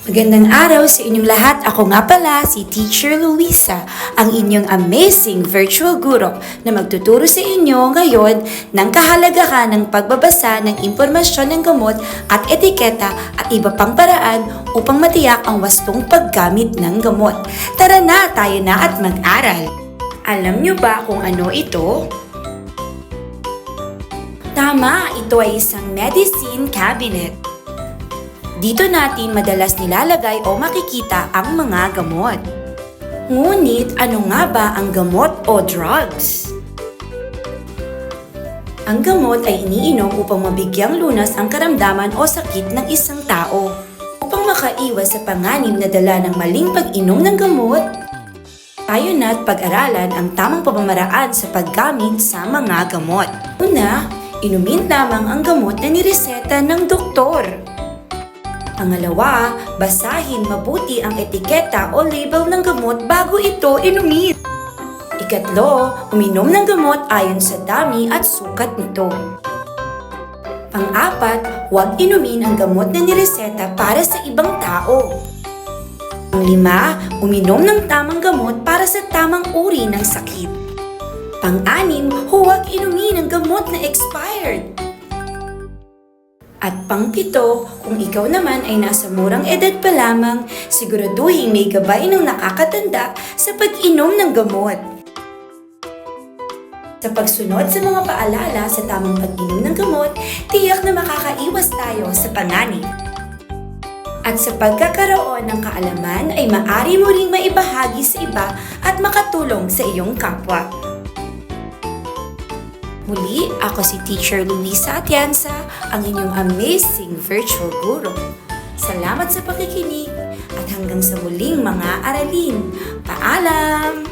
Magandang araw sa inyong lahat. Ako nga pala si Teacher Luisa, ang inyong amazing virtual guro na magtuturo sa inyo ngayon ng kahalagahan ng pagbabasa ng impormasyon ng gamot at etiketa at iba pang paraan upang matiyak ang wastong paggamit ng gamot. Tara na, tayo na at mag-aral. Alam nyo ba kung ano ito? Tama, ito ay isang medicine cabinet. Dito natin madalas nilalagay o makikita ang mga gamot. Ngunit ano nga ba ang gamot o drugs? Ang gamot ay iniinom upang mabigyang lunas ang karamdaman o sakit ng isang tao. Upang makaiwas sa panganib na dala ng maling pag-inom ng gamot, tayo na't pag-aralan ang tamang pamamaraan sa paggamit sa mga gamot. Una, inumin lamang ang gamot na nireseta ng doktor. Pangalawa, basahin mabuti ang etiketa o label ng gamot bago ito inumin. Ikatlo, uminom ng gamot ayon sa dami at sukat nito. Pang-apat, huwag inumin ang gamot na nireseta para sa ibang tao. Pang-lima, uminom ng tamang gamot para sa tamang uri ng sakit. Pang-anim, huwag inumin ang gamot na expired. At pangpito, kung ikaw naman ay nasa murang edad pa lamang, siguraduhin may gabay ng nakakatanda sa pag-inom ng gamot. Sa pagsunod sa mga paalala sa tamang pag-inom ng gamot, tiyak na makakaiwas tayo sa panganib. At sa pagkakaroon ng kaalaman ay maari mo ring maibahagi sa iba at makatulong sa iyong kapwa. Muli, ako si Teacher Luisa Atienza, ang inyong amazing virtual guro. Salamat sa pakikinig at hanggang sa muling mga aralin. Paalam!